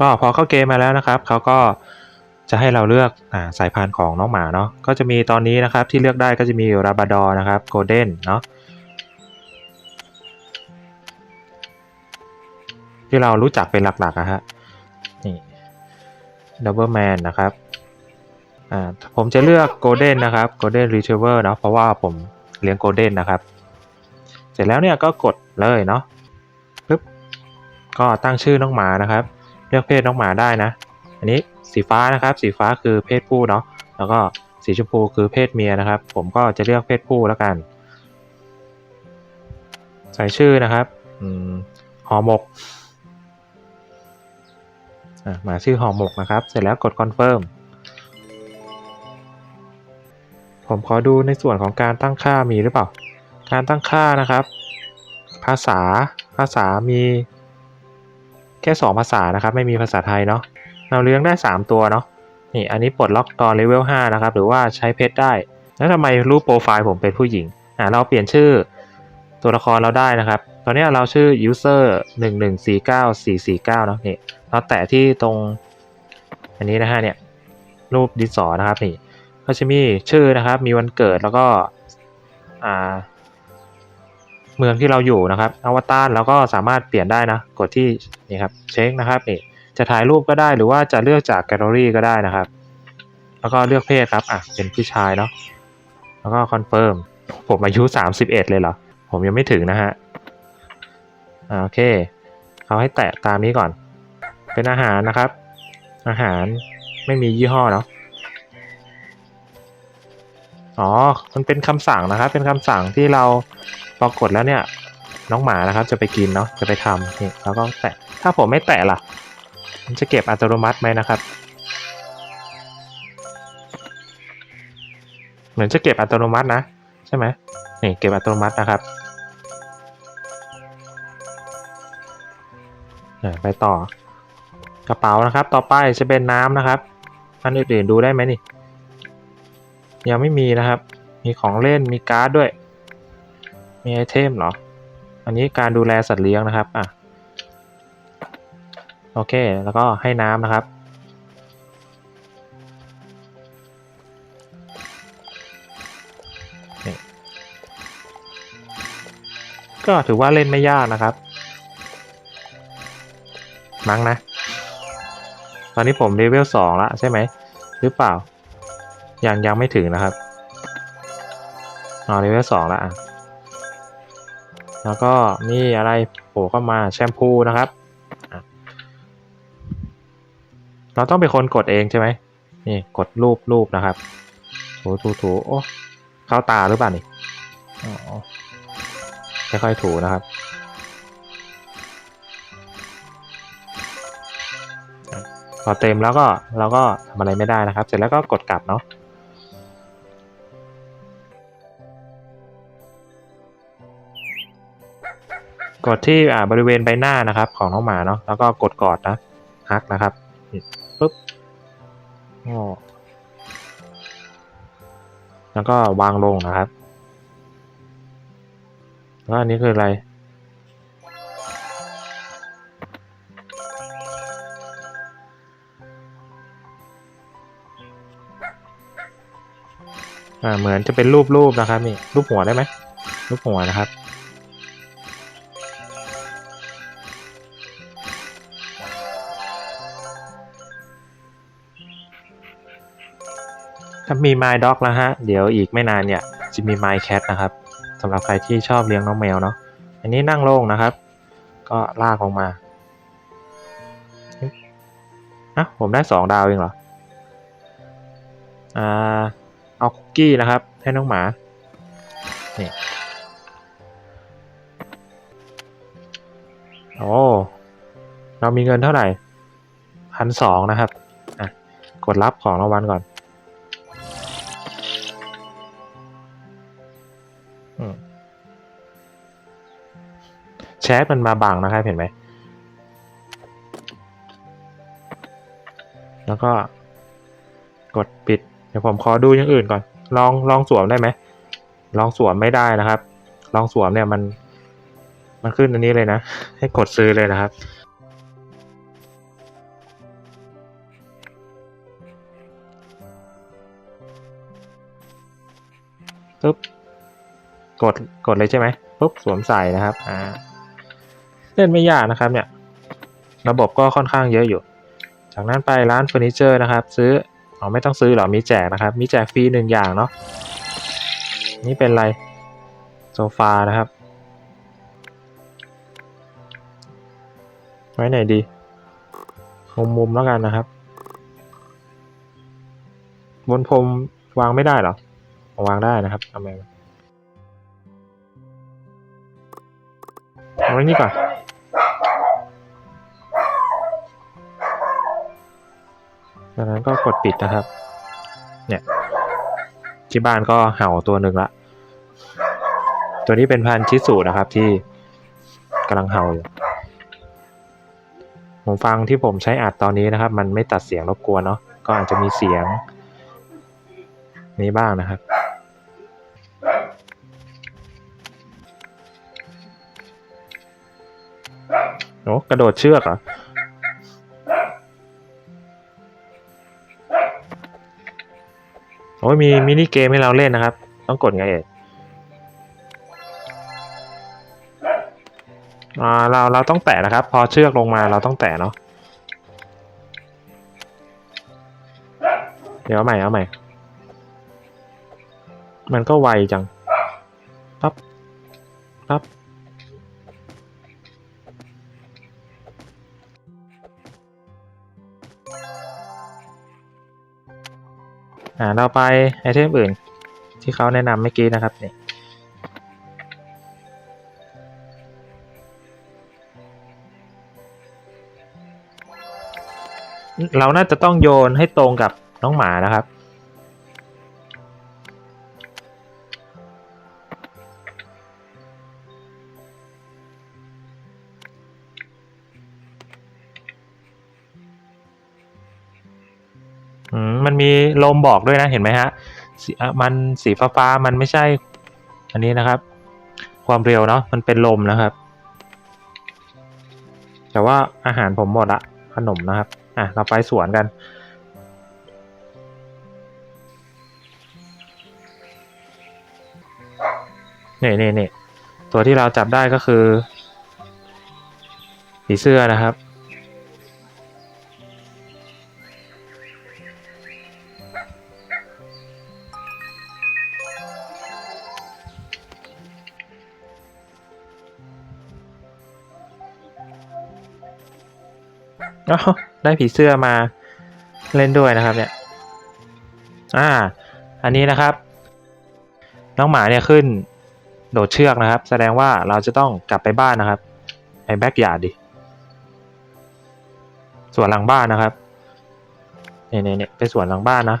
ก็พอเข้าเกมมาแล้วนะครับเขาก็จะให้เราเลือกอาสายพันธุ์ของน้องหมาเนาะก็จะมีตอนนี้นะครับที่เลือกได้ก็จะมีราบาดอนะครับโกลเด้นเนาะที่เรารู้จักเป็นหลักๆนะฮะนี่ดับเบิลแมนนะครับอ่าผมจะเลือกโกลเด้นนะครับโกลเด้นรีเทเวอร์เนาะเพราะว่าผมเลี้ยงโกลเด้นนะครับ เสร็จแล้วเนี่ยก็กดเลยเนาะปึ๊บก็ตั้งชื่อน้องหมานะครับ เลือกเพศน้องหมาได้นะ อันนี้สีฟ้านะครับ สีฟ้าคือเพศผู้เนาะ แล้วก็สีชมพูคือเพศเมียนะครับ ผมก็จะเลือกเพศผู้แล้วกัน ใส่ชื่อนะครับห่อหมกอะหมาชื่อห่อหมกนะครับ เสร็จแล้วกดคอนเฟิร์มผมขอดูในส่วนของการตั้งค่ามีหรือเปล่า การตั้งค่านะครับ ภาษาภาษามี แค่ 2 ภาษานะครับ ไม่มีภาษาไทยเนาะเราเลี้ยงได้ 3 ตัวเนาะนี่อันนี้ปลดล็อกตอนเลเวล5นะครับ หรือว่าใช้เพชรได้ แล้วทำไมรูปโปรไฟล์ผมเป็นผู้หญิงอ่าเราเปลี่ยนชื่อตัวละครเราได้นะครับ ตอนนี้เราชื่อ user 1149449เนาะนี่เราแตะที่ตรง อันนี้นะฮะเนี่ยรูปดินสอนะครับนี่ก็จะมีชื่อนะครับ มีวันเกิดแล้วก็อ่า เมืองที่เราอยู่นะครับอวตารเราก็สามารถเปลี่ยนได้นะ กดที่นี่ครับเช็คนะครับนี่จะถ่ายรูปก็ได้หรือว่าจะเลือกจากแกลเลอรี่ก็ได้นะครับ แล้วก็เลือกเพศครับอะเป็นผู้ชายเนาะแล้วก็คอนเฟิร์มผมอายุ 31 เลยเหรอ ผมยังไม่ถึงนะฮะอ่าโอเคเขาให้แตะตามนี้ก่อน เป็นอาหารนะครับ อาหารไม่มียี่ห้อเนาะอ๋อ มันเป็นคำสั่งนะครับ เป็นคำสั่งที่เรา พอกดแล้วเนี่ย น้องหมานะครับ จะไปกินเนาะจะไปทำนี่แล้วก็แตะถ้าผมไม่แตะล่ะ มันจะเก็บอัตโนมัติไหมนะครับ เหมือนจะเก็บอัตโนมัตินะ ใช่ไหมนี่เก็บอัตโนมัตินะครับไปต่อกระเป๋านะครับ ต่อไปจะเป็นน้ำนะครับอันอื่นๆดูได้ไหมนี่ ยังไม่มีนะครับ มีของเล่นมีการ์ดด้วย มีไอเทมเหรอ อันนี้การดูแลสัตว์เลี้ยงนะครับ อะ โอเค แล้วก็ให้น้ำนะครับ ก็ถือว่าเล่นไม่ยากนะครับ มั้งนะ ตอนนี้ผมเลเวลสองละใช่ไหม หรือเปล่า ยังยังไม่ถึงนะครับอ๋อเลเวลสองละอะ แล้วก็มีอะไรโผล่เข้ามาแชมพูนะครับ เราต้องเป็นคนกดเองใช่ไหมนี่กดรูปรูปนะครับ ถูถูถูโอ้เข้าตาหรือเปล่านี่ค่อยๆถูนะครับพอเต็มแล้วก็เราก็ทำอะไรไม่ได้นะครับ เสร็จแล้วก็กดกลับเนาะ กดที่อ่าบริเวณใบหน้านะครับ ของน้องหมาเนาะแล้วก็กดกอดนะฮักนะครับปึ๊บอ้อแล้วก็วางลงนะครับแล้วอันนี้คืออะไรอ่าเหมือนจะเป็นรูปรูปนะครับนี่รูปหัวได้ไหมรูปหัวนะครับ ถ้ามี My Dog แล้วฮะ เดี๋ยวอีกไม่นานเนี่ยจะมี My Cat นะครับสำหรับใครที่ชอบเลี้ยงน้องแมวเนาะอันนี้นั่งโล่งนะครับ ก็ลากลงมาอะผมได้สองดาวเองเหรออ่าเอาคุกกี้นะครับ ให้น้องหมานี่โอ้เรามีเงินเท่าไหร่พันสองนะครับ อะ กดรับของรางวัลก่อน ชทมันมาบังนะครับเห็นไหม แล้วก็กดปิด เดี๋ยวผมขอดูอย่างอื่นก่อน ลองลองสวมได้ไหม ลองสวมไม่ได้นะครับ ลองสวมเนี่ยมัน มันขึ้นอันนี้เลยนะ ให้กดซื้อเลยนะครับปุ๊บกดกดเลยใช่ไหมปุ๊บสวมใส่นะครับอ่า เล่นไม่ยากนะครับเนี่ย ระบบก็ค่อนข้างเยอะอยู่ จากนั้นไปร้านเฟอร์นิเจอร์นะครับ ซื้ออ๋อไม่ต้องซื้อหรอมีแจกนะครับ มีแจกฟรีหนึ่งอย่างเนาะนี่เป็นอะไรโซฟานะครับ ไว้ไหนดี มุมมุมๆแล้วกันนะครับ บนพรมวางไม่ได้หรอวางได้นะครับทำไมเอาไว้นี่ก่อน จากนั้นก็กดปิดนะครับ เนี่ยที่บ้านก็เห่าตัวหนึ่งละ ตัวนี้เป็นพันชิสุนะครับที่กำลังเห่าอยู่หูฟังที่ผมใช้อัดตอนนี้นะครับ มันไม่ตัดเสียงรบกวนเนาะก็อาจจะมีเสียง นี้บ้างนะครับโอ้กระโดดเชือกเหรอ อ้ยมีมินิเกมให้เราเล่นนะครับ ต้องกดไงเอ่ยอ่าเราเราต้องแตะนะครับ พอเชือกลงมาเราต้องแตะเนาะเดี๋ยวเอาใหม่เอาใหม่ มันก็ไวจังปั๊บปั๊บ อ่าเราไปไอเทมอื่นที่เขาแนะนำเมื่อกี้นะครับนี่เราน่าจะต้องโยนให้ตรงกับน้องหมานะครับ มันมีลมบอกด้วยนะเห็นไหมฮะมันสีฟ้าฟ้าๆมันไม่ใช่ อันนี้นะครับ ความเร็วเนาะมันเป็นลมนะครับ แต่ว่าอาหารผมหมดละขนมนะครับ อะเราไปสวนกัน นี่นี่นี่ตัวที่เราจับได้ก็คือผีเสื้อนะครับ อ้าวได้ผีเสื้อมาเล่นด้วยนะครับเนี่ยอ่า อันนี้นะครับ น้องหมาเนี่ยขึ้น โดดเชือกนะครับ แสดงว่าเราจะต้องกลับไปบ้านนะครับไปแบ็กยาดดิสวนหลังบ้านนะครับเนี่ยเนี่ยเนี่ยไปสวนหลังบ้านนะ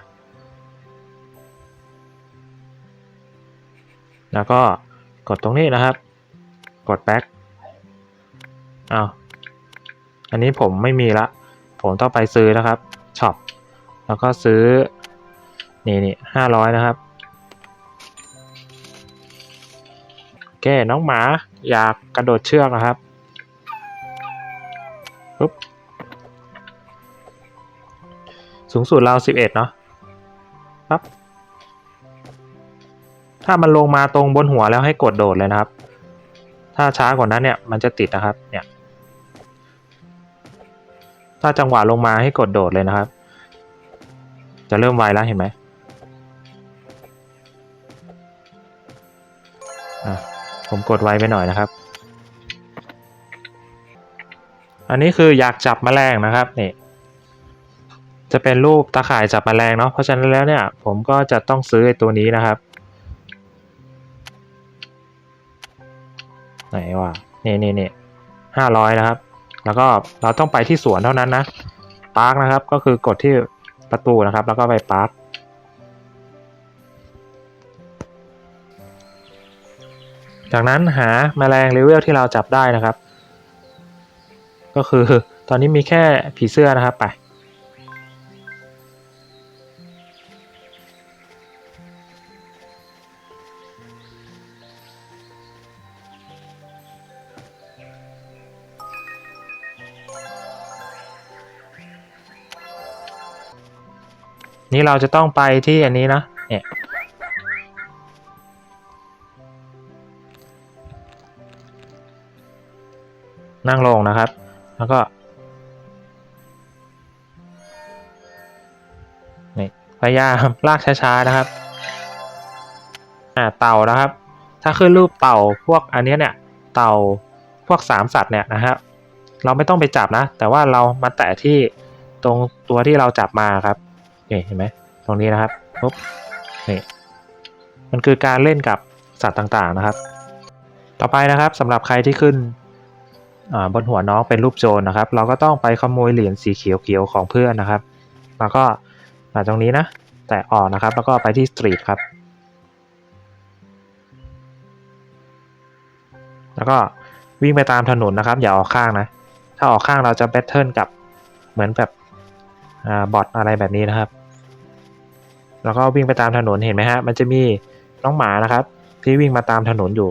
แล้วก็กดตรงนี้นะครับ กดแบ็กอ้าว อันนี้ผมไม่มีละ ผมต้องไปซื้อนะครับช็อปแล้วก็ซื้อ นี่นี่ห้าร้อยนะครับแก้น้องหมาอยากกระโดดเชือกนะครับปุ๊บสูงสุดเราสิบเอ็ดเนาะปั๊บถ้ามันลงมาตรงบนหัวแล้วให้กดโดดเลยนะครับ ถ้าช้ากว่านั้นเนี่ยมันจะติดนะครับเนี่ย ถ้าจังหวะลงมาให้กดโดดเลยนะครับ จะเริ่มไวแล้วเห็นไหมผมกดไวไปหน่อยนะครับ อันนี้คืออยากจับแมลงนะครับนี่จะเป็นรูปตาข่ายจับแมลงเนาะเพราะฉะนั้นแล้วเนี่ย ผมก็จะต้องซื้อไอ้ตัวนี้นะครับ ไหนวะนี่นี่นี่ห้าร้อยนะครับ แล้วก็เราต้องไปที่สวนเท่านั้นนะปาร์คนะครับ ก็คือกดที่ประตูนะครับ แล้วก็ไปปาร์คจากนั้นหาแมลงเลเวลที่เราจับได้นะครับ ก็คือตอนนี้มีแค่ผีเสื้อนะครับไป นี่เราจะต้องไปที่อันนี้นะเนี่ยนั่งลงนะครับ แล้วก็นี่พยายามลากช้าๆนะครับอ่าเต่านะครับ ถ้าขึ้นรูปเต่าพวกอันนี้เนี่ย เต่าพวกสามสัตว์เนี่ยนะครับ เราไม่ต้องไปจับนะ แต่ว่าเรามาแตะที่ตรงตัวที่เราจับมาครับ นี่เห็นไหมตรงนี้นะครับปุ๊บนี่มันคือการเล่นกับสัตว์ต่างๆนะครับ ต่อไปนะครับสำหรับใครที่ขึ้นบนหัวน้องเป็นรูปโจรนะครับ เราก็ต้องไปขโมยเหรียญสีเขียวๆของเพื่อนนะครับ แล้วก็มาตรงนี้นะ แตะออกนะครับแล้วก็ไปที่สตรีทครับแล้วก็วิ่งไปตามถนนนะครับ อย่าออกข้างนะ ถ้าออกข้างเราจะแบทเทิลกับเหมือนแบบอบอทอะไรแบบนี้นะครับ แล้วก็วิ่งไปตามถนนเห็นไหมฮะ มันจะมีน้องหมานะครับ ที่วิ่งมาตามถนนอยู่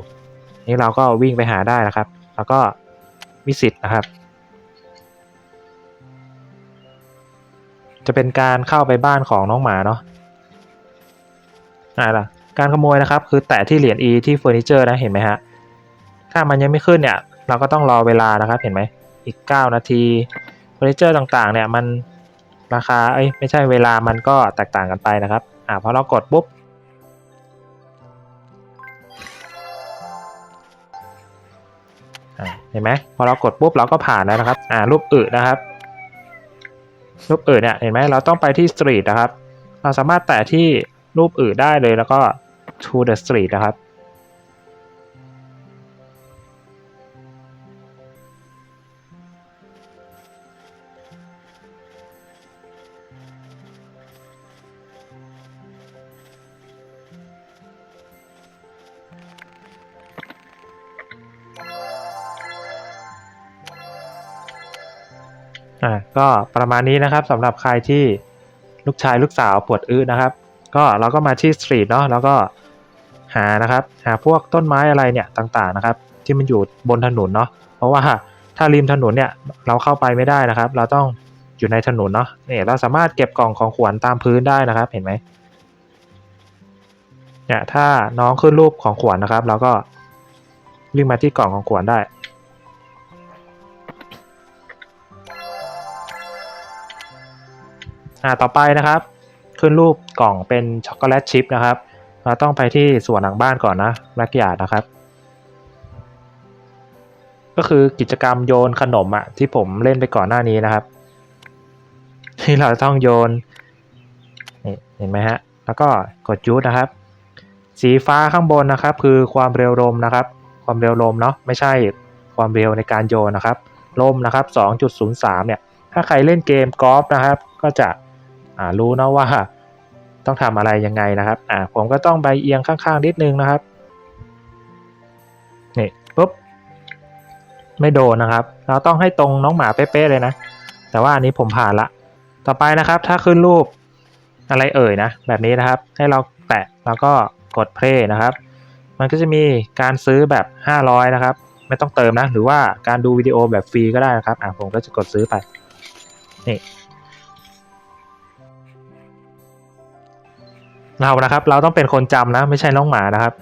นี่เราก็วิ่งไปหาได้นะครับ แล้วก็วิสิตนะครับ จะเป็นการเข้าไปบ้านของน้องหมาเนาะอ่าล่ะการขโมยนะครับ คือแตะที่เหรียญ E ที่เฟอร์นิเจอร์นะเห็นไหมฮะถ้ามันยังไม่ขึ้นเนี่ย เราก็ต้องรอเวลานะครับเห็นไหมอีก 9 นาทีเฟอร์นิเจอร์ต่างๆ เนี่ยมัน ราคาเอ้ยไม่ใช่เวลามันก็แตกต่างกันไปนะครับ อ่าพอเรากดปุ๊บเห็นไหมพอเรากดปุ๊บเราก็ผ่านแล้วนะครับ อ่ารูปอึนะครับ รูปอึเนี่ยเห็นไหมเราต้องไปที่สตรีทนะครับ เราสามารถแตะที่รูปอึได้เลยแล้วก็ to the street นะครับ ก็ประมาณนี้นะครับสำหรับใครที่ลูกชายลูกสาวปวดอื้อนะครับ ก็เราก็มาที่สตรีทเนาะแล้วก็หานะครับ หาพวกต้นไม้อะไรเนี่ยต่างๆนะครับ ที่มันอยู่บนถนนเนาะเพราะว่าถ้าริมถนนเนี่ยเราเข้าไปไม่ได้นะครับ เราต้องอยู่ในถนนเนาะเนี่ยเราสามารถเก็บกล่องของขวัญตามพื้นได้นะครับเห็นไหมเนี่ยถ้าน้องขึ้นรูปของขวัญนะครับ เราก็วิ่งมาที่กล่องของขวัญได้ อ่าต่อไปนะครับ ขึ้นรูปกล่องเป็นช็อกโกแลตชิพนะครับ เราต้องไปที่ส่วนหลังบ้านก่อนนะแบกยาดนะครับ ก็คือกิจกรรมโยนขนมอะที่ผมเล่นไปก่อนหน้านี้นะครับ ที่เราต้องโยนนี่เห็นไหมฮะ แล้วก็กดยูทนะครับ สีฟ้าข้างบนนะครับ คือความเร็วลมนะครับ ความเร็วลมเนาะไม่ใช่ความเร็วในการโยนนะครับลมนะครับ 2.03 เนี่ย ถ้าใครเล่นเกมกอล์ฟนะครับ ก็จะ รู้นะว่าต้องทำอะไรยังไงนะครับอ่าผมก็ต้องไปเอียงข้างๆนิดนึงนะครับนี่ปุ๊บไม่โดนนะครับ เราต้องให้ตรงน้องหมาเป๊ะๆเลยนะ แต่ว่าอันนี้ผมผ่านละ ต่อไปนะครับ ถ้าขึ้นรูปอะไรเอ่ยนะ แบบนี้นะครับ ให้เราแตะแล้วก็กดเพลย์นะครับ มันก็จะมีการซื้อแบบ 500 นะครับ ไม่ต้องเติมนะ หรือว่าการดูวิดีโอแบบฟรีก็ได้นะครับ อ่าผมก็จะกดซื้อไป นี่ เรานะครับ เราต้องเป็นคนจำนะ ไม่ใช่น้องหมานะครับ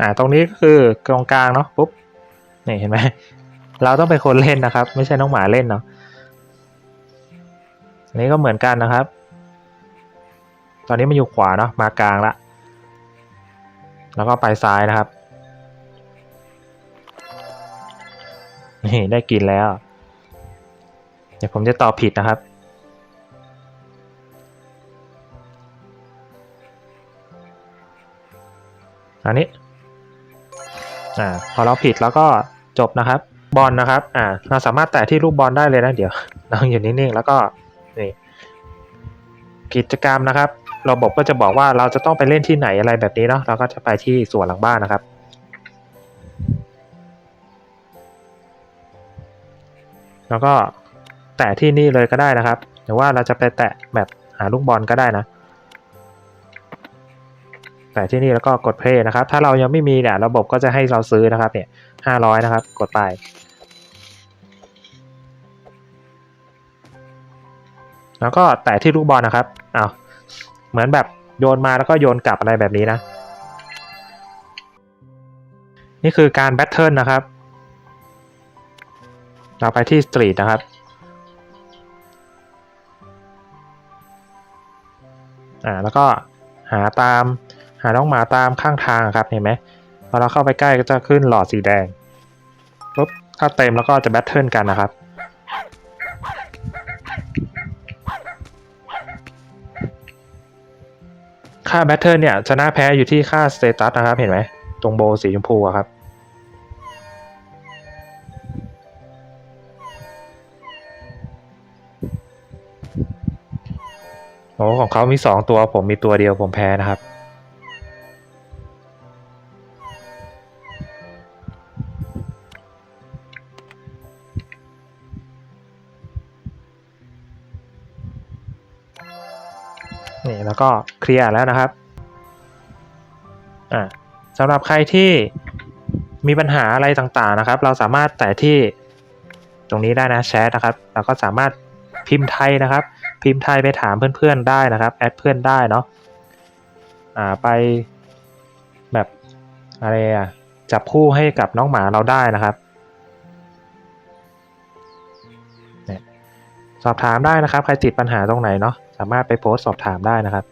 อ่าตรงนี้คือกองกลางเนาะปุ๊บนี่เห็นไหมเราต้องเป็นคนเล่นนะครับ ไม่ใช่น้องหมาเล่นเนาะอันนี้ก็เหมือนกันนะครับ ตอนนี้มันอยู่ขวาเนาะมากลางละแล้วก็ไปซ้ายนะครับนี่ได้กินแล้ว เดี๋ยวผมจะตอบผิดนะครับ อันนี้อ่าพอเราผิดแล้วก็จบนะครับ บอลนะครับอ่าเราสามารถแตะที่ลูกบอลได้เลยนะเดี๋ยวนั่งอยู่นิ่งๆแล้วก็นี่กิจกรรมนะครับ ระบบก็จะบอกว่าเราจะต้องไปเล่นที่ไหนอะไรแบบนี้เนาะเราก็จะไปที่สวนหลังบ้านนะครับแล้วก็แตะที่นี่เลยก็ได้นะครับ หรือว่าเราจะไปแตะแบบหาลูกบอลก็ได้นะ แต่ที่นี่แล้วก็กดเพลย์นะครับ ถ้าเรายังไม่มีเนี่ยระบบก็จะให้เราซื้อนะครับเนี่ยห้าร้อยนะครับ กดไป แล้วก็แตะที่ลูกบอลนะครับอ้าวเหมือนแบบโยนมาแล้วก็โยนกลับอะไรแบบนี้นะ นี่คือการแบทเทิลนะครับ เราไปที่สตรีทนะครับอ่าแล้วก็หาตาม หาน้องหมาตามข้างทางครับเห็นไหมพอเราเข้าไปใกล้ก็จะขึ้นหลอดสีแดงปุ๊บถ้าเต็มแล้วก็จะแบทเทิลกันนะครับค่าแบทเทิลเนี่ยชนะแพ้อยู่ที่ค่าสเตตัสนะครับเห็นไหมตรงโบสีชมพูอะครับ โอ้ของเขามีสองตัวผมมีตัวเดียวผมแพ้นะครับ ก็เคลียร์แล้วนะครับอ่าสำหรับใครที่มีปัญหาอะไรต่างๆนะครับ เราสามารถแตะที่ตรงนี้ได้นะแชทนะครับเราก็สามารถพิมพ์ไทยนะครับ พิมพ์ไทยไปถามเพื่อนๆได้นะครับแอดเพื่อนได้เนาะอ่าไปแบบอะไรอะจับคู่ให้กับน้องหมาเราได้นะครับสอบถามได้นะครับ ใครติดปัญหาตรงไหนเนาะามารถไปโพสต์สอบถามได้นะครับ